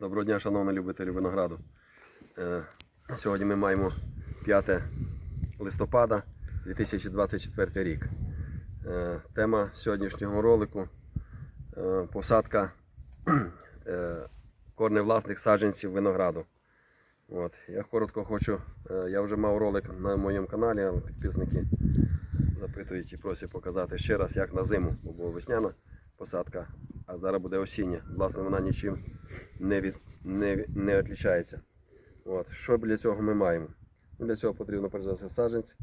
Доброго дня, шановні любителі винограду. Е, Сьогодні ми маємо 5 листопада 2024 рік. Е, Тема сьогоднішнього ролику е, посадка корневласних саджанців винограду. От. Я коротко хочу, я вже мав ролик на моєму каналі, але підписники запитують і просять показати ще раз, як на зиму, бо весняна посадка, а зараз буде осіння. Власне, вона нічим не, від, не, не відрізняється. От. Що для цього ми маємо? Ну, для цього потрібно перш за все саджанець,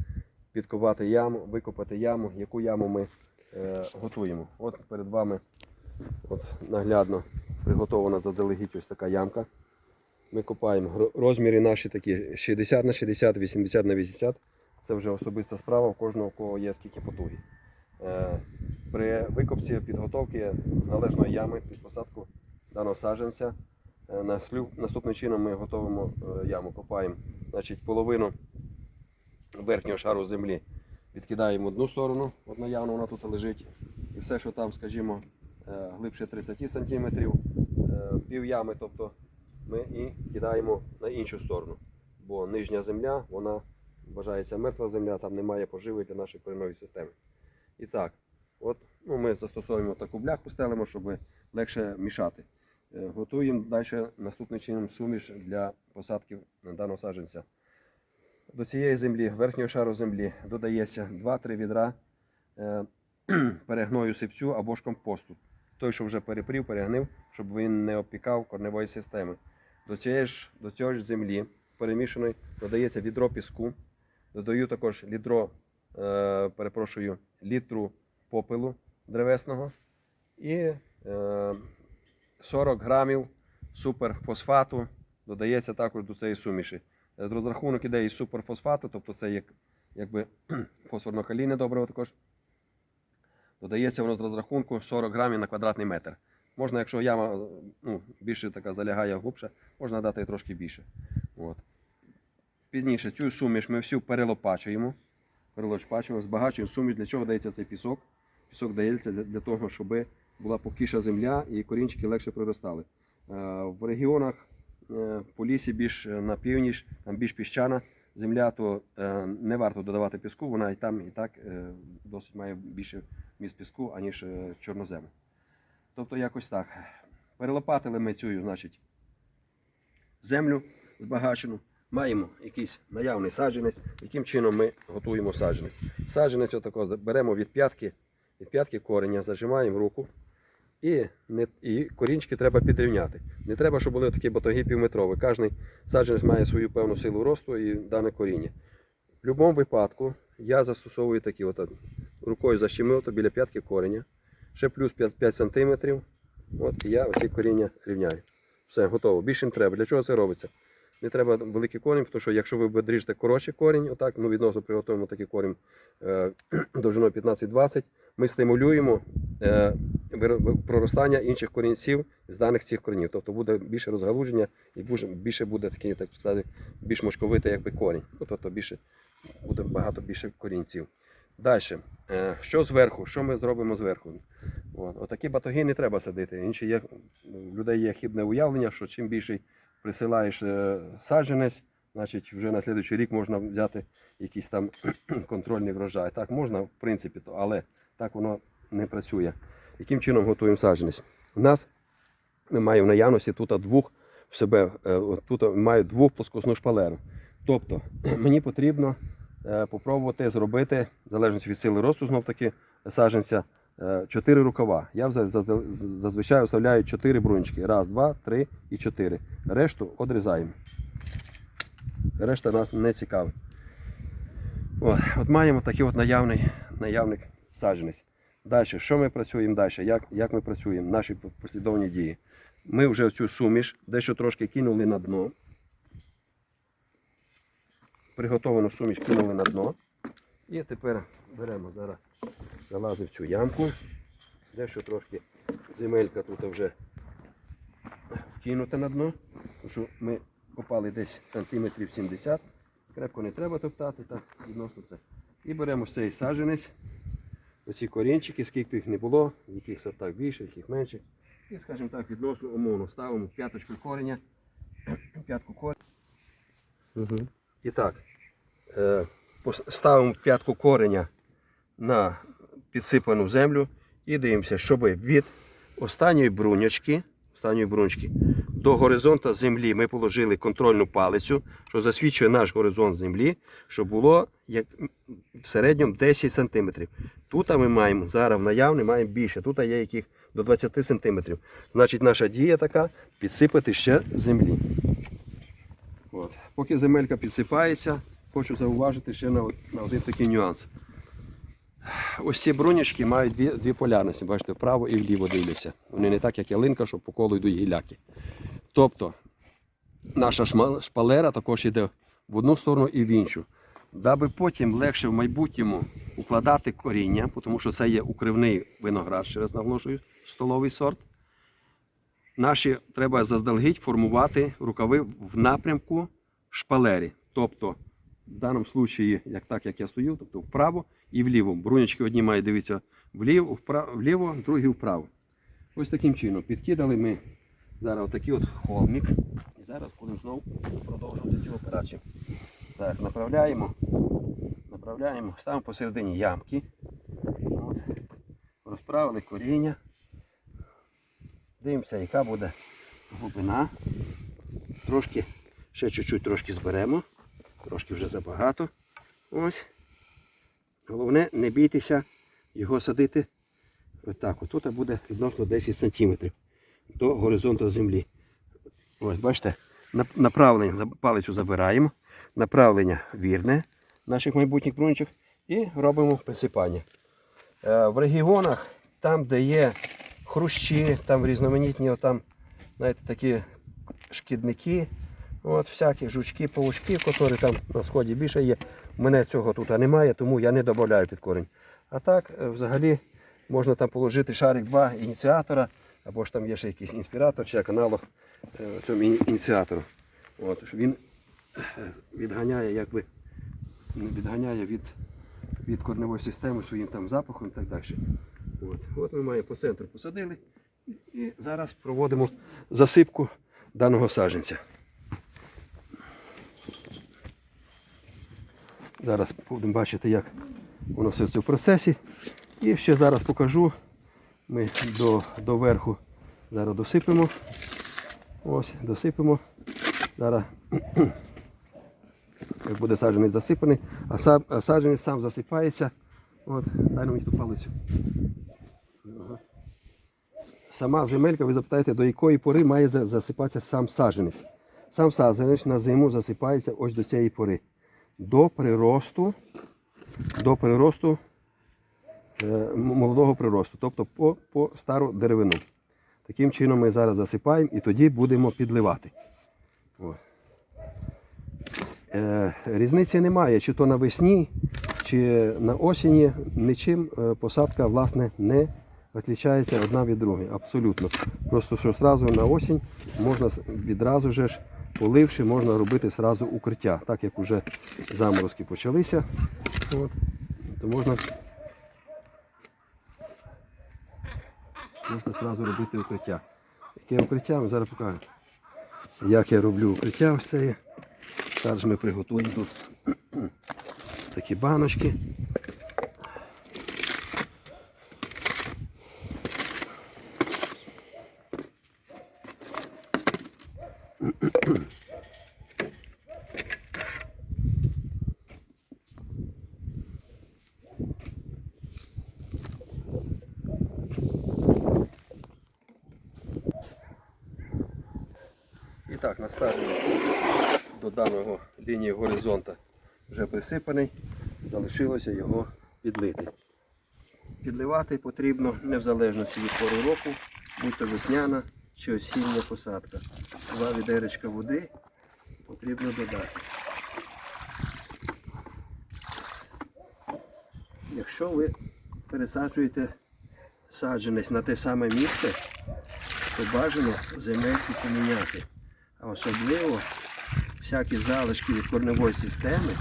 підкопати яму, викопати яму, яку яму ми е, готуємо. От перед вами от, наглядно приготована заздалегідь ось така ямка. Ми копаємо. Розміри наші такі 60 на 60, 80 на 80. Це вже особиста справа, в кожного у кого є скільки потуги. Е, При викопці підготовки належної ями під посадку даного саджанця. е, Наступним чином ми готуємо е, яму, копаємо значить, половину верхнього шару землі. Відкидаємо одну сторону, от наявно вона тут лежить. І все, що там, скажімо, глибше 30 см, пів ями, тобто ми і кидаємо на іншу сторону. Бо нижня земля, вона вважається мертва земля, там немає поживи для нашої коренної системи. І так, от, ну, ми застосовуємо таку бляху, стелимо, щоб легше мішати. Е, Готуємо далі наступним чином суміш для посадки даного саджанця. До цієї землі, верхнього шару землі, додається 2-3 відра е, перегною сипцю або ж компосту. Той, що вже перепрів, перегнив, щоб він не опікав корневої системи. До цієї ж, до цього ж землі перемішаної додається відро піску. Додаю також лідро, е, перепрошую, літру попелу древесного і е, 40 грамів суперфосфату додається також до цієї суміші. Е, Розрахунок іде із суперфосфату, тобто це як, якби фосфорно-калійне добриво також. Додається воно з розрахунку 40 грамів на квадратний метр. Можна, якщо яма е, ну, більше така залягає глибше, можна дати трошки більше. От. Пізніше цю суміш ми всю перелопачуємо. Перелопачуємо, збагачуємо суміш. Для чого дається цей пісок? Пісок дається для, того, щоб була пухкіша земля і корінчики легше приростали. Е, В регіонах е, по лісі більш е, на північ, там більш піщана земля, то не варто додавати піску, вона і там і так досить має більше міст піску, аніж чорнозему. Тобто якось так. Перелопатили ми цю, значить, землю збагачену, маємо якийсь наявний саджанець, яким чином ми готуємо саджанець. Саджанець отако беремо від п'ятки, від п'ятки кореня, зажимаємо руку. І, не, і корінчики треба підрівняти. Не треба, щоб були такі батоги півметрові. Кожний саджанець має свою певну силу росту і дане коріння. В будь-якому випадку я застосовую такі от, рукою защемив то біля п'ятки кореня, ще плюс 5, 5 см. От, і я оці коріння рівняю. Все, готово. Більше не треба. Для чого це робиться? Не треба великий корінь, тому що якщо ви відріжете коротший корінь, отак, ну відносно приготуємо такий корінь е, довжиною 15-20, ми стимулюємо е, проростання інших корінців з даних цих коренів. Тобто буде більше розгалуження і більше буде такий, так сказати, більш мошковитий якби корінь. Ну, тобто більше, буде багато більше корінців. Далі, е, що зверху? Що ми зробимо зверху? От. Отакі батоги не треба садити. Інші є, у людей є хибне уявлення, що чим більший присилаєш е, саджанець, значить вже на слідуючий рік можна взяти якийсь там контрольний врожай. Так можна, в принципі, то, але так воно не працює. Яким чином готуємо саджанець? У нас маємо в наявності тут двох в себе, е, тут маю двох плоскосну шпалеру. Тобто мені потрібно е, попробувати зробити, в залежності від сили росту, знов таки саджанця, е, чотири рукава. Я зазвичай оставляю чотири брунчики. Раз, два, три і чотири. Решту одрізаємо. Решта нас не цікавить. От, от маємо такий от наявний, наявник саджанець. Далі, що ми працюємо далі? Як, як ми працюємо? Наші послідовні дії. Ми вже цю суміш дещо трошки кинули на дно. Приготовану суміш кинули на дно. І тепер беремо зараз, залазимо в цю ямку. Дещо трошки земелька тут вже вкинута на дно. Тому що ми копали десь сантиметрів 70. Крепко не треба топтати, так, відносно це. І беремо цей саджанець, оці корінчики, скільки їх не було, в яких сортах більше, в яких менше. такі, скажімо так, відносно умовно. Ставимо п'яточку кореня. П'ятку кореня. Угу. І так, е, ставимо п'ятку кореня на підсипану землю і дивимося, щоб від останньої бруньочки, останньої бруньочки до горизонту землі ми положили контрольну палицю, що засвідчує наш горизонт землі, що було як в середньому 10 см. Тут ми маємо зараз в наявні маємо більше. Тут є яких до 20 см. Значить, наша дія така підсипати ще землі. От. Поки земелька підсипається, хочу зауважити ще на, на один такий нюанс. Ось ці брунячки мають дві, дві полярності, бачите, вправо і вліво дивляться. Вони не так, як ялинка, що по колу йдуть гіляки. Тобто наша шпалера також йде в одну сторону і в іншу. Даби потім легше в майбутньому укладати коріння, тому що це є укривний виноград, ще раз наголошую, столовий сорт. Наші треба заздалегідь формувати рукави в напрямку шпалері. Тобто, в даному случаї, як так, як я стою, тобто вправо і вліво. Брунячки одні мають дивитися вліво, вправо, вліво, другі вправо. Ось таким чином. Підкидали ми зараз отакий от холмик. І зараз будемо знову продовжувати цю операцію. Так, направляємо, направляємо, ставимо посередині ямки. От. Розправили коріння. Дивимося, яка буде глибина. Трошки, ще чуть-чуть трошки зберемо. Трошки вже забагато. Ось. Головне, не бійтеся його садити отак. От тут буде відносно 10 см до горизонту землі. Ось, бачите, направлення палицю забираємо, направлення вірне наших майбутніх бруничок і робимо присипання. Е, В регіонах, там, де є хрущі, там різноманітні там, знаєте, такі шкідники, от, всякі жучки, павучки, які там на сході більше є. Мене цього тут немає, тому я не додаю під корінь. А так, е, взагалі, можна там положити шарик 2 ініціатора, або ж там є ще якийсь інспіратор чи як аналог е, цьому ініціатору. От, він е, відганяє, якби, відганяє від, від корневої системи своїм там запахом і так далі. От, от ми маємо по центру посадили і, зараз проводимо засипку даного саджанця. Зараз будемо бачити, як воно все це в процесі. І ще зараз покажу. Ми до, до верху зараз досипемо. Ось, досипемо. Зараз як буде саджанець засипаний, а, сам, а саджанець сам засипається. От, дай мені ту палицю. Сама земелька, ви запитаєте, до якої пори має засипатися сам саджанець. Сам саджанець на зиму засипається ось до цієї пори. До приросту, до приросту е, молодого приросту, тобто по, по стару деревину. Таким чином ми зараз засипаємо і тоді будемо підливати. От. Е, різниці немає, чи то навесні, чи на осені. Нічим е, посадка власне не відрізняється одна від другої. Абсолютно. Просто що одразу на осінь можна відразу ж, поливши, можна робити сразу укриття. Так як вже заморозки почалися, от, то можна, можна сразу робити укриття. Яке укриття? Ми зараз покажемо. Як я роблю укриття ось це. Зараз ми приготуємо тут такі баночки. І так, насаджується даного лінії горизонта вже присипаний, залишилося його підлити. Підливати потрібно не в залежності від пори року, будь то весняна чи осіння посадка. Два відеречка води потрібно додати. Якщо ви пересаджуєте саджанець на те саме місце, то бажано земельки поміняти. А особливо всякі залишки від корневої системи,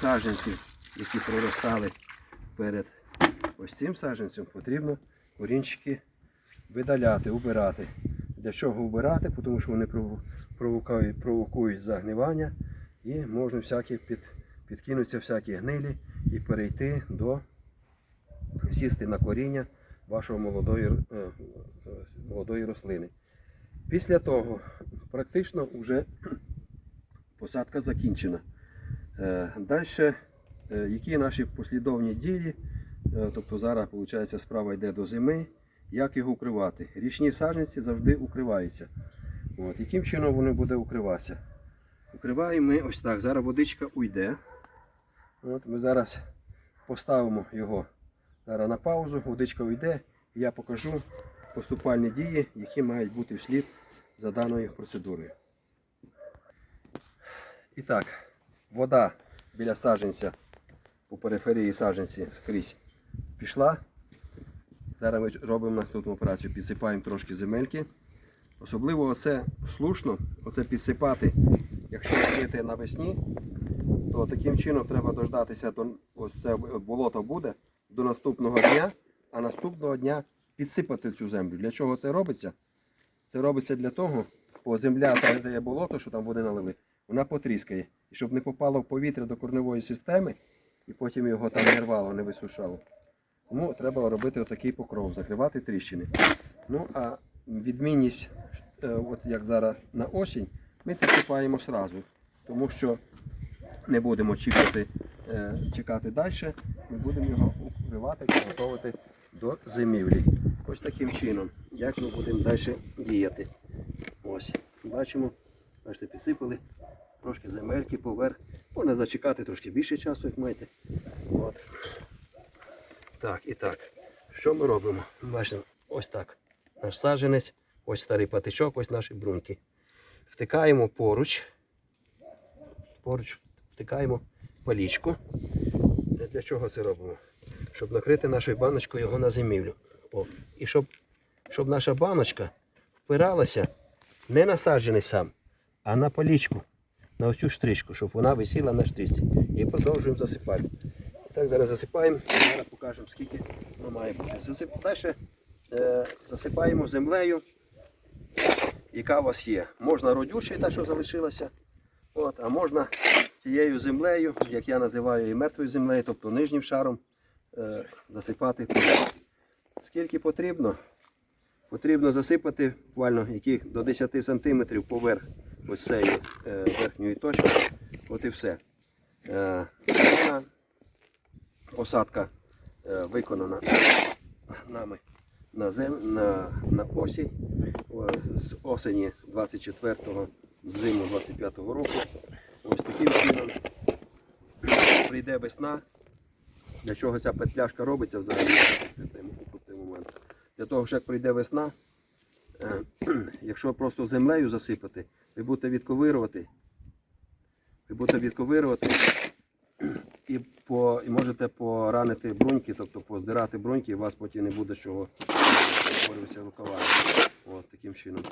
саджанців, які проростали перед ось цим саджанцем, потрібно корінчики видаляти, убирати. Для чого убирати? Тому що вони провокують, провокують загнивання і можна всякі під, підкинуться всякі гнилі і перейти до сісти на коріння вашої молодої, е, е, молодої рослини. Після того практично вже посадка закінчена. Далі, які наші послідовні дії, Е, тобто зараз виходить, справа йде до зими, як його укривати. Річні саджанці завжди укриваються. От, яким чином вони буде укриватися? Укриваємо ми ось так. Зараз водичка уйде. От, ми зараз поставимо його зараз на паузу, водичка уйде, і я покажу поступальні дії, які мають бути вслід за даною процедурою. І так, вода біля саджанця по периферії саджанці скрізь пішла. Зараз ми робимо наступну операцію, підсипаємо трошки земельки. Особливо оце слушно, оце підсипати, якщо робити навесні, то таким чином треба дождатися, до, ось це болото буде до наступного дня, а наступного дня підсипати цю землю. Для чого це робиться? Це робиться для того, бо земля, там де є болото, що там води налили, вона потріскає. І щоб не попало в повітря до корневої системи, і потім його там не рвало, не висушало. Тому треба робити отакий покров, закривати тріщини. Ну а відмінність, е, от як зараз на осінь, ми підсипаємо сразу, тому що не будемо чекати, е, чекати далі, ми будемо його укривати, підготовити до зимівлі. Ось таким чином, як ми будемо далі діяти. Ось, бачимо, бачите, підсипали трошки земельки поверх. Можна зачекати трошки більше часу, як маєте. От. Так, і так. Що ми робимо? Бачите, ось так. Наш саджанець, ось старий патичок, ось наші бруньки. Втикаємо поруч. Поруч втикаємо палічку. Для чого це робимо? Щоб накрити нашою баночкою його на зимівлю. О. І щоб, щоб наша баночка впиралася не на саджанець сам, а на палічку, на оцю штричку, щоб вона висіла на штричці. І продовжуємо засипати. Так, зараз засипаємо, зараз покажемо, скільки воно має. Засип... Далі е, засипаємо землею, яка у вас є. Можна родючою, та, що залишилася, От, а можна тією землею, як я називаю її мертвою землею, тобто нижнім шаром, е, засипати. Скільки потрібно? Потрібно засипати буквально яких до 10 см поверх ось цієї е, верхньої точки. От і все. Е, дана посадка е, виконана нами на, зем, на, на осінь з осені 24-го в зиму 25-го року. Ось таким чином прийде весна. Для чого ця петляшка робиться взагалі? Для того, що як прийде весна, якщо просто землею засипати, ви будете відковирувати, ви будете відковирувати і, по, і можете поранити бруньки, тобто поздирати бруньки, і у вас потім не буде чого створюватися рукава. От таким чином.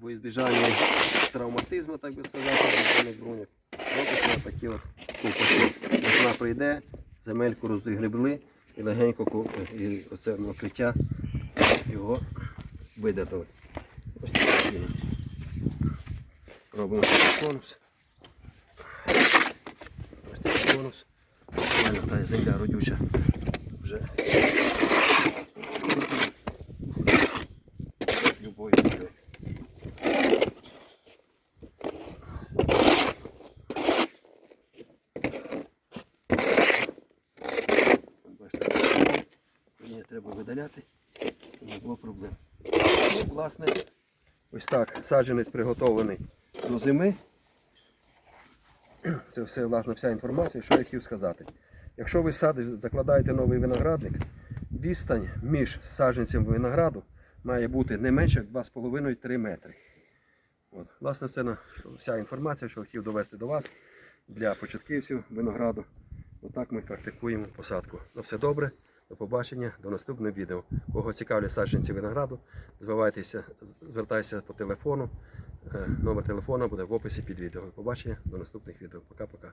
Во избежание травматизму, так би сказати, бруньок, робиться такі от ковпаки. Весна прийде, земельку розгребли і легенько ко- і оце накриття його видатили. Ось чином. Робимо такий конус. Ось такий конус. Та земля родюча вже любою треба видаляти, було проблем. Ну, власне, ось так, саджанець приготовлений до зими. Це все, власне, вся інформація, що я хотів сказати. Якщо ви закладаєте новий виноградник, відстань між саджанцем винограду має бути не менше 2,5-3 метри. От. Власне, це вся інформація, що хотів довести до вас для початківців винограду. Отак ми практикуємо посадку. На все добре, до побачення, до наступного відео. Кого цікавлять саджанці винограду, звертайтеся, по телефону. Е, Номер телефону буде в описі під відео. До побачення, до наступних відео. Пока-пока.